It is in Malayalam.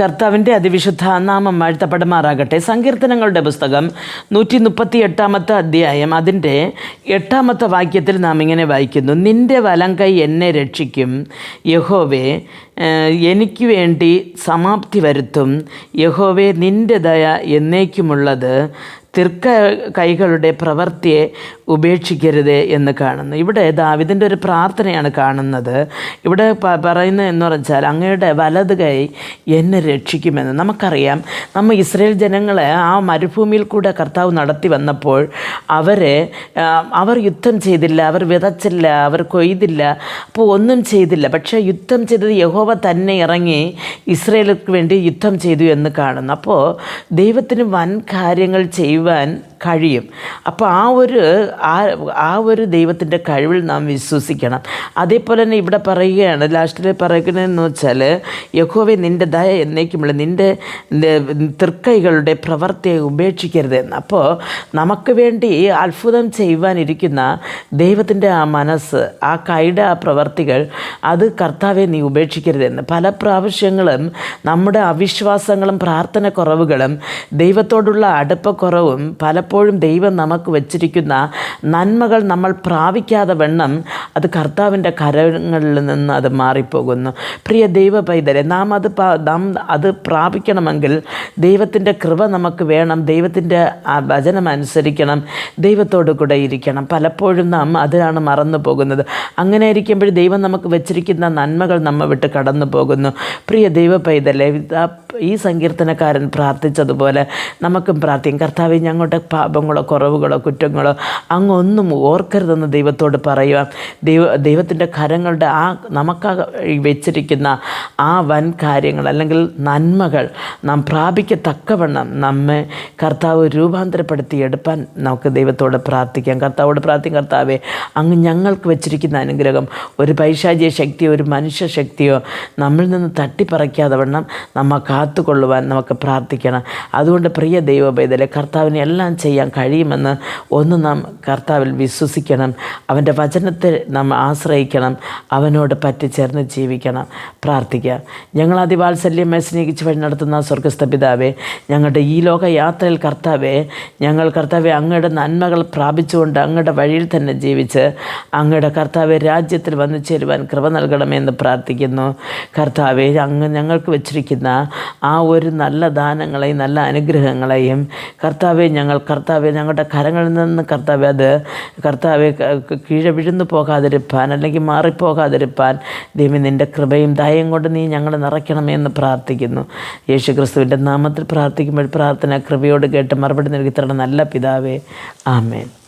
കർത്താവിന്റെ അതിവിശുദ്ധ നാമം വാഴ്ത്തപ്പെടുമാറാകട്ടെ സങ്കീർത്തനങ്ങളുടെ പുസ്തകം നൂറ്റി മുപ്പത്തി എട്ടാമത്തെ അധ്യായം. അതിന്റെ എട്ടാമത്തെ വാക്യത്തിൽ നാം ഇങ്ങനെ വായിക്കുന്നു. നിന്റെ വലം കൈ എന്നെ രക്ഷിക്കും. യഹോവേ എനിക്ക് വേണ്ടി സമാപ്തി വരുത്തും. യഹോവേ നിന്റെ ദയ എന്നേക്കുമുള്ളത് തിർക്ക കൈകളുടെ പ്രവൃത്തിയെ ഉപേക്ഷിക്കരുത് എന്ന് കാണുന്നു. ഇവിടെ ദാവിദിന്റെ ഒരു പ്രാർത്ഥനയാണ് കാണുന്നത്. ഇവിടെ പറയുന്നത് എന്ന് പറഞ്ഞാൽ അങ്ങയുടെ വലത് കൈ എന്നെ രക്ഷിക്കുമെന്ന്. നമുക്കറിയാം നമ്മൾ ഇസ്രയേൽ ജനങ്ങളെ ആ മരുഭൂമിയിൽ കൂടെ കർത്താവ് നടത്തി വന്നപ്പോൾ അവരെ അവർ യുദ്ധം ചെയ്തില്ല അവർ വിതച്ചില്ല അവർ കൊയ്തില്ല അപ്പോൾ ഒന്നും ചെയ്തില്ല. പക്ഷേ യുദ്ധം ചെയ്തത് യഹോവ തന്നെ ഇറങ്ങി ഇസ്രയേലുക്ക് വേണ്ടി യുദ്ധം ചെയ്തു എന്ന് കാണുന്നു. അപ്പോൾ ദൈവത്തിന് വൻ കാര്യങ്ങൾ One. കഴിയും. അപ്പോൾ ആ ഒരു ആ ആ ഒരു ദൈവത്തിന്റെ കഴിവിൽ നാം വിശ്വസിക്കണം. അതേപോലെ തന്നെ ഇവിടെ പറയുകയാണ് ലാസ്റ്റിൽ പറയുന്നതെന്ന് വെച്ചാൽ യഹോവെ നിന്റെ ദയ എന്നേക്കുമുള്ള നിന്റെ തൃക്കൈകളുടെ പ്രവൃത്തിയെ ഉപേക്ഷിക്കരുത്. എന്ന് അപ്പോൾ നമുക്ക് വേണ്ടി അത്ഭുതം ചെയ്യുവാനിരിക്കുന്ന ദൈവത്തിന്റെ ആ മനസ്സ് ആ കൈയുടെ ആ പ്രവർത്തികൾ അത് കർത്താവെ നീ ഉപേക്ഷിക്കരുതെന്ന് പല പ്രാവശ്യങ്ങളും നമ്മുടെ അവിശ്വാസങ്ങളും പ്രാർത്ഥന കുറവുകളും ദൈവത്തോടുള്ള അടുപ്പക്കുറവും പലപ്പോഴും ദൈവം നമുക്ക് വച്ചിരിക്കുന്ന നന്മകൾ നമ്മൾ പ്രാപിക്കാതെ വണ്ണം അത് കർത്താവിന്റെ കരങ്ങളിൽ നിന്ന് അത് മാറിപ്പോകുന്നു. പ്രിയ ദൈവ പൈതലെ നാം അത് നാം അത് പ്രാപിക്കണമെങ്കിൽ ദൈവത്തിന്റെ കൃപ നമുക്ക് വേണം ദൈവത്തിന്റെ വചനം അനുസരിക്കണം ദൈവത്തോട് കൂടെ ഇരിക്കണം. പലപ്പോഴും നാം അതിനാണ് മറന്നു പോകുന്നത്. അങ്ങനെ ഇരിക്കുമ്പോൾ ദൈവം നമുക്ക് വെച്ചിരിക്കുന്ന നന്മകൾ നമ്മൾ വിട്ട് കടന്നു പോകുന്നു. പ്രിയ ദൈവ പൈതലെ ഈ സങ്കീർത്തനക്കാരൻ പ്രാർത്ഥിച്ചതുപോലെ നമുക്കും പ്രാർത്ഥിക്കും. കർത്താവ് ഞങ്ങളുടെ പാപങ്ങളോ കുറവുകളോ കുറ്റങ്ങളോ അങ്ങൊന്നും ഓർക്കരുതെന്ന് ദൈവത്തോട് പറയുക ദൈവ ദൈവത്തിന്റെ കരങ്ങളുടെ ആ നമുക്ക് വെച്ചിരിക്കുന്ന ആ വൻ കാര്യങ്ങൾ അല്ലെങ്കിൽ നന്മകൾ നാം പ്രാപിക്കത്തക്കവണ്ണം നമ്മെ കർത്താവ് രൂപാന്തരപ്പെടുത്തി എടുപ്പാൻ നമുക്ക് ദൈവത്തോട് പ്രാർത്ഥിക്കാം. കർത്താവോട് പ്രാർത്ഥിക്കും. കർത്താവെ അങ്ങ് ഞങ്ങൾക്ക് വെച്ചിരിക്കുന്ന അനുഗ്രഹം ഒരു പൈശാചിക ശക്തിയോ ഒരു മനുഷ്യ ശക്തിയോ നമ്മിൽ നിന്ന് തട്ടിപ്പറിക്കാതെ വണ്ണം നമ്മ കാത്തുകൊള്ളുവാൻ നമുക്ക് പ്രാർത്ഥിക്കണം. അതുകൊണ്ട് പ്രിയ ദൈവഭേദലെ കർത്താവിനെ എല്ലാം ചെയ്യാൻ കഴിയുമെന്ന് ഒന്ന് നാം കർത്താവിൽ വിശ്വസിക്കണം. അവന്റെ വചനത്തെ നാം ആശ്രയിക്കണം. അവനോട് പറ്റിച്ചേർന്ന് ജീവിക്കണം. പ്രാർത്ഥിക്കുക. ഞങ്ങൾ അതിവാത്സല്യമായി സ്നേഹിച്ച് വഴി നടത്തുന്ന സ്വർഗസ്ഥ പിതാവേ ഞങ്ങളുടെ ഈ ലോക യാത്രയിൽ കർത്താവെ ഞങ്ങൾ കർത്താവെ അങ്ങയുടെ നന്മകൾ പ്രാപിച്ചുകൊണ്ട് അങ്ങയുടെ വഴിയിൽ തന്നെ ജീവിച്ച് അങ്ങയുടെ കർത്താവെ രാജ്യത്തിൽ വന്നു ചേരുവാൻ കൃപ നൽകണമെന്ന് പ്രാർത്ഥിക്കുന്നു. കർത്താവെ അങ്ങ് ഞങ്ങൾക്ക് വെച്ചിരിക്കുന്ന ആ ഒരു നല്ല ദാനങ്ങളെയും നല്ല അനുഗ്രഹങ്ങളെയും കർത്താവെ ഞങ്ങൾ കർത്താവെ ഞങ്ങളുടെ കരങ്ങളിൽ നിന്ന് കർത്താവെ അത് കർത്താവെ കീഴ കീഴെ വിഴുന്നു പോകാതിരിപ്പാൻ അല്ലെങ്കിൽ മാറിപ്പോകാതിരിപ്പാൻ ദൈവം നിന്റെ കൃപയും ദയയും കൊണ്ട് നീ ഞങ്ങളെ നിറയ്ക്കണമെന്ന് പ്രാർത്ഥിക്കുന്നു. യേശു ക്രിസ്തുവിന്റെ നാമത്തിൽ പ്രാർത്ഥിക്കുമ്പോൾ പ്രാർത്ഥന കൃപയോട് കേട്ട് മറുപടി നൽകി തരണം നല്ല പിതാവേ. ആമേൻ.